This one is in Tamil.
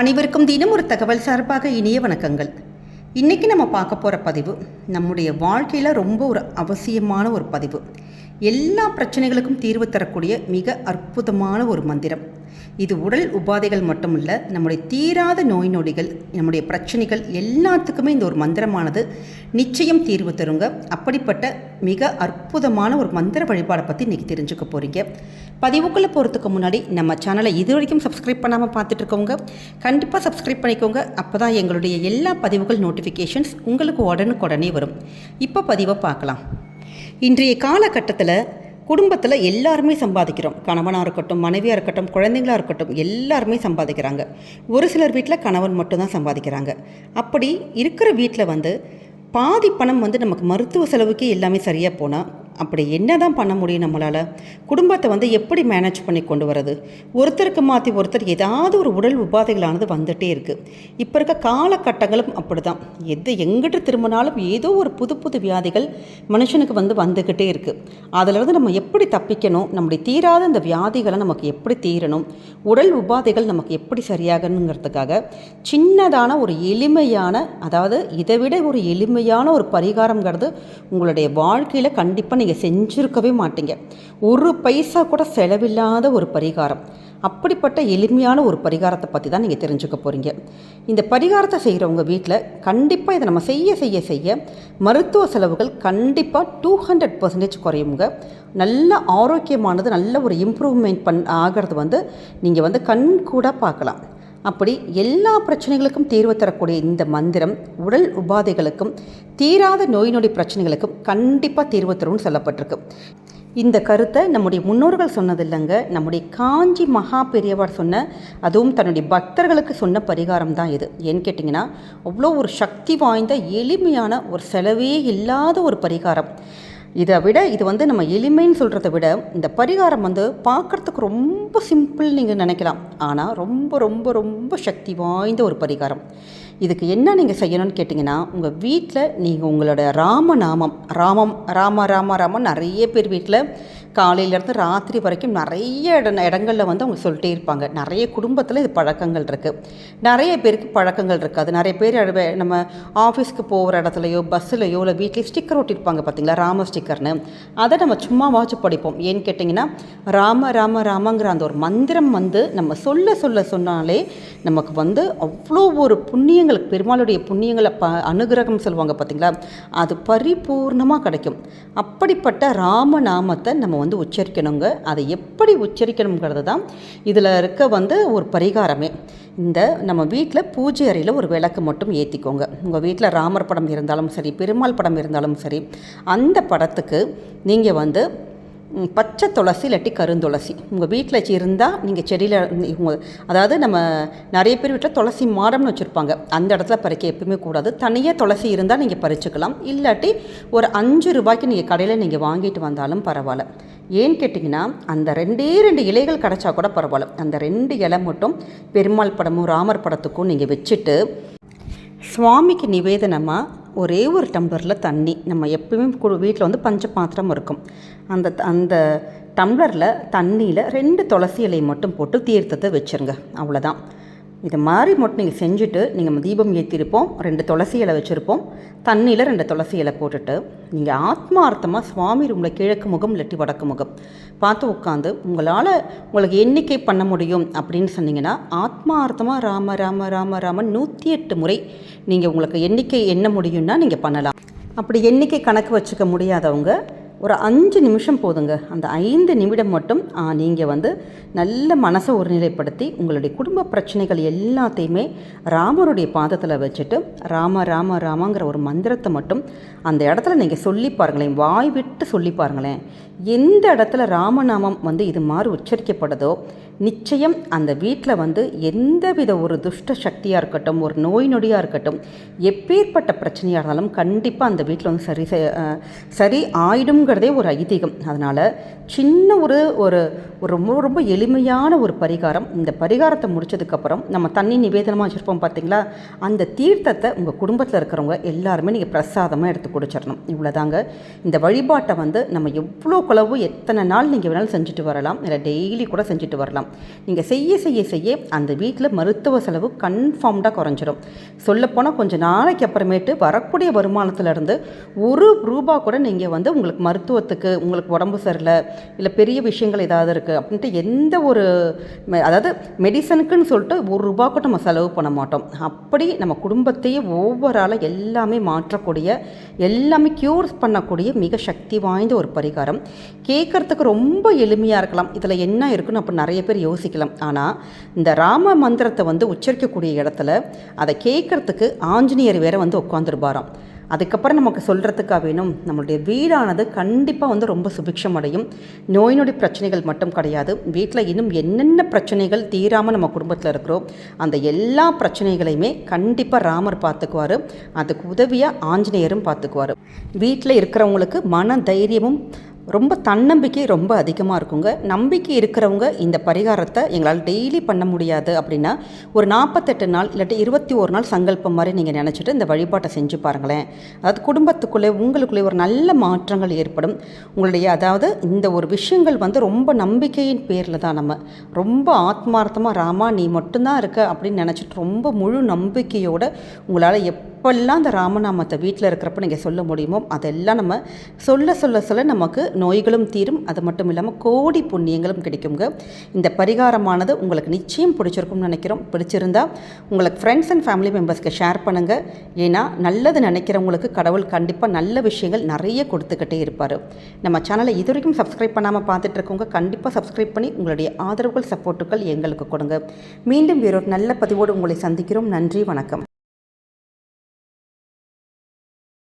அனைவருக்கும் தினம் ஒரு தகவல் சார்பாக இனிய வணக்கங்கள். இன்றைக்கி நம்ம பார்க்க போகிற பதிவு நம்முடைய வாழ்க்கையில் ரொம்ப ஒரு அவசியமான ஒரு பதிவு. எல்லா பிரச்சனைகளுக்கும் தீர்வு தரக்கூடிய மிக அற்புதமான ஒரு மந்திரம். இது உடல் உபாதைகள் மட்டுமல்ல நம்முடைய தீராத நோய் நொடிகள் நம்முடைய பிரச்சனைகள் எல்லாத்துக்குமே இந்த ஒரு மந்திரமானது நிச்சயம் தீர்வு தருங்க. அப்படிப்பட்ட மிக அற்புதமான ஒரு மந்திர வழிபாடை பற்றி இன்றைக்கி தெரிஞ்சுக்க போகிறீங்க பதிவுக்குள்ளே போகிறதுக்கு முன்னாடி நம்ம சேனலை இது வரைக்கும் சப்ஸ்கிரைப் பண்ணாமல் பார்த்துட்டு இருக்கவங்க கண்டிப்பாக சப்ஸ்கிரைப் பண்ணிக்கோங்க. அப்போ தான் எங்களுடைய எல்லா பதிவுகள் நோட்டிஃபிகேஷன்ஸ் உங்களுக்கு உடனுக்குடனே வரும். இப்போ பதிவை பார்க்கலாம். இன்றைய காலகட்டத்தில் குடும்பத்தில் எல்லாருமே சம்பாதிக்கிறோம். கணவனாக இருக்கட்டும் மனைவியாக இருக்கட்டும் குழந்தைங்களாக இருக்கட்டும் எல்லாருமே சம்பாதிக்கிறாங்க. ஒரு சிலர் வீட்டில் கணவன் மட்டும்தான் சம்பாதிக்கிறாங்க. அப்படி இருக்கிற வீட்டில் வந்து பாதி பணம் வந்து நமக்கு மருத்துவ செலவுக்கே எல்லாமே சரியாக போனால் அப்படி என்ன தான் பண்ண முடியும் நம்மளால்? குடும்பத்தை வந்து எப்படி மேனேஜ் பண்ணி கொண்டு வரது ஒருத்தருக்கு மாற்றி ஒருத்தர் ஏதாவது ஒரு உடல் உபாதைகளானது வந்துகிட்டே இருக்குது இப்போ இருக்க காலகட்டங்களும் அப்படி தான் எது எங்கிட்ட திரும்பினாலும் ஏதோ ஒரு புது புது வியாதிகள் மனுஷனுக்கு வந்து வந்துக்கிட்டே இருக்குது அதிலிருந்து நம்ம எப்படி தப்பிக்கணும்? நம்முடைய தீராத இந்த வியாதிகளை நமக்கு எப்படி தீரணும்? உடல் உபாதைகள் நமக்கு எப்படி சரியாகணுங்கிறதுக்காக சின்னதான ஒரு எளிமையான அதாவது இதை விட ஒரு எளிமையான ஒரு பரிகாரங்கிறது உங்களுடைய வாழ்க்கையில் கண்டிப்பாக நீங்கள் செஞ்சுருக்கவே மாட்டீங்க. ஒரு பைசா கூட செலவில்லாத ஒரு பரிகாரம். அப்படிப்பட்ட எளிமையான ஒரு பரிகாரத்தை பற்றி தான் நீங்கள் தெரிஞ்சுக்க போகிறீங்க இந்த பரிகாரத்தை செய்கிறவங்க வீட்டில் கண்டிப்பாக இதை நம்ம செய்ய செய்ய செய்ய மருத்துவ செலவுகள் கண்டிப்பாக டூ ஹண்ட்ரட் பர்சன்டேஜ் குறையுங்க. நல்ல ஆரோக்கியமானது நல்ல ஒரு இம்ப்ரூவ்மெண்ட் பண் ஆகிறது வந்து நீங்கள் வந்து கண் கூட பார்க்கலாம். அப்படி எல்லா பிரச்சனைகளுக்கும் தீர்வு தரக்கூடிய இந்த மந்திரம் உடல் உபாதைகளுக்கும் தீராத நோய் நொடி பிரச்சனைகளுக்கும் கண்டிப்பாக தீர்வு தரும்னு சொல்லப்பட்டிருக்கு. இந்த கருத்தை நம்முடைய முன்னோர்கள் சொன்னதில்லைங்க நம்முடைய காஞ்சி மகா பெரியவார் சொன்ன அதுவும் தன்னுடைய பக்தர்களுக்கு சொன்ன பரிகாரம் தான் இது. ஏன்னு கேட்டிங்கன்னா அவ்வளோ ஒரு சக்தி வாய்ந்த எளிமையான ஒரு செலவே இல்லாத ஒரு பரிகாரம். இதை விட இது வந்து நம்ம எளிமைன்னு சொல்கிறத விட இந்த பரிகாரம் வந்து பார்க்குறதுக்கு ரொம்ப சிம்பிள் நீங்கள் நினைக்கலாம். ஆனால் ரொம்ப ரொம்ப ரொம்ப சக்தி வாய்ந்த ஒரு பரிகாரம். இதுக்கு என்ன நீங்கள் செய்யணும்னு கேட்டிங்கன்னா உங்கள் வீட்டில் நீங்கள் உங்களோட ராமநாமம் ராமம் ராம ராம ராமன் நிறைய பேர் வீட்டில் காலையிலேருந்து ராத்திரி வரைக்கும் நிறைய இட இடங்களில் வந்து அவங்க சொல்லிட்டே இருப்பாங்க. நிறைய குடும்பத்தில் இது பழக்கங்கள் இருக்குது நிறைய பேருக்கு பழக்கங்கள் இருக்காது. நிறைய பேர் நம்ம ஆஃபீஸ்க்கு போகிற இடத்துலையோ பஸ்ஸுலையோ இல்லை வீட்லேயே ஸ்டிக்கர் ஒட்டியிருப்பாங்க பார்த்தீங்களா ராம ஸ்டிக்கர்னு. அதை நம்ம சும்மா வாட்ச் படிப்போம். ஏன்னு கேட்டிங்கன்னா ராம ராம ராமங்கிற அந்த ஒரு மந்திரம் வந்து நம்ம சொல்ல சொல்ல சொன்னாலே நமக்கு வந்து அவ்வளோ ஒரு புண்ணியங்கள் பெருமாளுடைய புண்ணியங்களை ப அனுகிரகம் சொல்லுவாங்க பார்த்தீங்களா அது பரிபூர்ணமாக கிடைக்கும். அப்படிப்பட்ட ராமநாமத்தை நம்ம வந்து உச்சரிக்கணுங்க. அதை எப்படி உச்சரிக்கணுங்கிறது தான் இதில் இருக்க வந்து ஒரு பரிகாரமே. இந்த நம்ம வீட்டில் பூஜை அறையில் ஒரு விளக்கு மட்டும் ஏற்றிக்கோங்க உங்கள் வீட்டில் ராமர் படம் இருந்தாலும் சரி பெருமாள் படம் இருந்தாலும் சரி அந்த படத்துக்கு நீங்கள் வந்து பச்சை துளசி இல்லாட்டி கருந்துளசி. உங்கள் வீட்டில் இருந்தால் நீங்கள் செடியில் அதாவது நம்ம நிறைய பேர் வீட்டில் துளசி மாடம்னு வச்சுருப்பாங்க. அந்த இடத்துல பறிக்க எப்பவுமே கூடாது. தனியாக துளசி இருந்தால் நீங்கள் பறிச்சுக்கலாம். இல்லாட்டி ஒரு அஞ்சு ரூபாய்க்கு நீங்கள் கடையில் நீங்கள் வாங்கிட்டு வந்தாலும் பரவாயில்ல. ஏன்னு கேட்டிங்கன்னா அந்த ரெண்டே ரெண்டு இலைகள் கிடச்சா கூட பரவாயில்ல. அந்த ரெண்டு இலை மட்டும் பெருமாள் படமும் ராமர் படத்துக்கும் நீங்கள் வச்சுட்டு சுவாமிக்கு நிவேதனமாக ஒரே ஒரு டம்ளரில் தண்ணி. நம்ம எப்பவுமே வீட்டில் வந்து பஞ்ச பாத்திரம் இருக்கும். அந்த த- அந்த டம்ளரில் தண்ணியில் ரெண்டு துளசி இலையை மட்டும் போட்டு தீர்த்தத்தை வச்சுருங்க. அவ்வளோதான் இது மாதிரி மட்டும் நீங்கள் செஞ்சுட்டு நீங்கள் தீபம் ஏற்றிருப்போம் ரெண்டு துளசி இலை வச்சுருப்போம். தண்ணியில் ரெண்டு துளசி இலை போட்டுட்டு நீங்கள் ஆத்மார்த்தமாக சுவாமி ரூமில் கிழக்கு முகம் இல்லாட்டி வடக்கு முகம் பார்த்து உட்காந்து உங்களால் உங்களுக்கு எண்ணிக்கை பண்ண முடியும் அப்படின்னு சொன்னீங்கன்னா ஆத்மார்த்தமாக ராம ராம ராம ராம நூற்றி எட்டு முறை நீங்கள் உங்களுக்கு எண்ணிக்கை எண்ண முடியும்னா நீங்கள் பண்ணலாம். அப்படி எண்ணிக்கை கணக்கு வச்சுக்க முடியாதவங்க ஒரு அஞ்சு நிமிஷம் போதுங்க. அந்த ஐந்து நிமிடம் மட்டும் நீங்கள் வந்து நல்ல மனசை ஒருநிலைப்படுத்தி உங்களுடைய குடும்ப பிரச்சனைகள் எல்லாத்தையுமே ராமருடைய பாதத்தில் வச்சுட்டு ராம ராம ராமங்கிற ஒரு மந்திரத்தை மட்டும் அந்த இடத்துல நீங்கள் சொல்லி பாருங்களேன். வாய் விட்டு சொல்லி பாருங்களேன். எந்த இடத்துல ராமநாமம் வந்து இது மாதிரி உச்சரிக்கப்படுதோ நிச்சயம் அந்த வீட்டில் வந்து எந்தவித ஒரு துஷ்ட சக்தியாக இருக்கட்டும் ஒரு நோய் நொடியாக இருக்கட்டும் எப்பேற்பட்ட பிரச்சனையாக இருந்தாலும் கண்டிப்பாக அந்த வீட்டில் வந்து சரி சரி ஆயிடுங்கிற இருக்குங்கிறதே ஒரு ஐதீகம். அதனால் சின்ன ஒரு ஒரு ரொம்ப ரொம்ப எளிமையான ஒரு பரிகாரம். இந்த பரிகாரத்தை முடிச்சதுக்கப்புறம் நம்ம தண்ணி நிவேதனமாக வச்சுருப்போம் பார்த்தீங்களா அந்த தீர்த்தத்தை உங்கள் குடும்பத்தில் இருக்கிறவங்க எல்லாருமே நீங்கள் பிரசாதமாக எடுத்து குடிச்சிடணும். இவ்வளோதாங்க இந்த வழிபாட்டை வந்து நம்ம எவ்வளோ குளவு எத்தனை நாள் நீங்கள் வேணாலும் செஞ்சுட்டு வரலாம். இல்லை டெய்லி கூட செஞ்சுட்டு வரலாம். நீங்கள் செய்ய செய்ய செய்ய அந்த வீட்டில் மருத்துவ செலவு கன்ஃபார்ம்டாக குறைஞ்சிடும் சொல்லப்போனால் கொஞ்சம் நாளைக்கு அப்புறமேட்டு வரக்கூடிய வருமானத்திலேருந்து ஒரு ரூபா கூட நீங்கள் வந்து உங்களுக்கு மருத்துவ மருத்துவத்துக்கு உங்களுக்கு உடம்பு சரியில்லை இல்லை பெரிய விஷயங்கள் ஏதாவது இருக்குது அப்படின்ட்டு எந்த ஒரு மெ- அதாவது மெடிசனுக்குன்னு சொல்லிட்டு ஒரு ரூபா கூட நம்ம செலவு பண்ண மாட்டோம். அப்படி நம்ம குடும்பத்தையே ஓவராலாக எல்லாமே மாற்றக்கூடிய எல்லாமே க்யூர் பண்ணக்கூடிய மிக சக்தி வாய்ந்த ஒரு பரிகாரம். கேட்குறதுக்கு ரொம்ப எளிமையாக இருக்கலாம். இதில் என்ன இருக்குன்னு அப்போ நிறைய பேர் யோசிக்கலாம். ஆனால் இந்த ராம மந்திரத்தை வந்து உச்சரிக்கக்கூடிய இடத்துல அதை கேட்குறதுக்கு ஆஞ்சநேயர் வேற வந்து உட்காந்துருப்பாராம் அதுக்கப்புறம் நமக்கு சொல்கிறதுக்காக வேணும் நம்மளுடைய வீடானது கண்டிப்பாக வந்து ரொம்ப சுபிக்ஷம் அடையும். நோய் நொடி பிரச்சனைகள் மட்டும் கிடையாது. வீட்டில் இன்னும் என்னென்ன பிரச்சனைகள் தீராமல் நம்ம குடும்பத்தில் இருக்கிறோம் அந்த எல்லா பிரச்சனைகளையுமே கண்டிப்பாக ராமர் பார்த்துக்குவார். அதுக்கு உதவியாக ஆஞ்சநேயரும் பார்த்துக்குவார். வீட்டில் இருக்கிறவங்களுக்கு மன தைரியமும் ரொம்ப தன்னம்பிக்கை ரொம்ப அதிகமாக இருக்குங்க. நம்பிக்கை இருக்கிறவங்க இந்த பரிகாரத்தை எங்களால் டெய்லி பண்ண முடியாது அப்படின்னா ஒரு நாற்பத்தெட்டு நாள் இல்லாட்டி இருபத்தி ஒரு நாள் சங்கல்பம் மாதிரி நீங்கள் நினச்சிட்டு இந்த வழிபாட்டை செஞ்சு பாருங்களேன். அதாவது குடும்பத்துக்குள்ளே உங்களுக்குள்ளே ஒரு நல்ல மாற்றங்கள் ஏற்படும். உங்களுடைய அதாவது இந்த ஒரு விஷயங்கள் வந்து ரொம்ப நம்பிக்கையின் பேரில் தான் நம்ம. ரொம்ப ஆத்மார்த்தமாக ராமா நீ மட்டும்தான் இருக்க அப்படின்னு நினச்சிட்டு ரொம்ப முழு நம்பிக்கையோடு உங்களால் எப் எப்பெல்லாம் அந்த ராமநாமத்தை வீட்டில் இருக்கிறப்ப நீங்கள் சொல்ல முடியுமோ அதெல்லாம் நம்ம சொல்ல சொல்ல சொல்ல நமக்கு நோய்களும் தீரும். அது மட்டும் இல்லாமல் கோடி புண்ணியங்களும் கிடைக்குங்க. இந்த பரிகாரமானது உங்களுக்கு நிச்சயம் பிடிச்சிருக்கும்னு நினைக்கிறோம். பிடிச்சிருந்தா உங்களுக்கு ஃப்ரெண்ட்ஸ் அண்ட் ஃபேமிலி மெம்பர்ஸ்க்கு ஷேர் பண்ணுங்கள் ஏன்னா நல்லது நினைக்கிறவங்களுக்கு கடவுள் கண்டிப்பாக நல்ல விஷயங்கள் நிறைய கொடுத்துக்கிட்டே இருப்பார். நம்ம சேனலை இது வரைக்கும் சப்ஸ்கிரைப் பண்ணாமல் பார்த்துட்டு இருக்கவங்க கண்டிப்பாக சப்ஸ்கிரைப் பண்ணி உங்களுடைய ஆதரவுகள் சப்போர்ட்டுகள் எங்களுக்கு கொடுங்க. மீண்டும் வேறொரு நல்ல பதிவோடு உங்களை சந்திக்கிறோம். நன்றி வணக்கம்.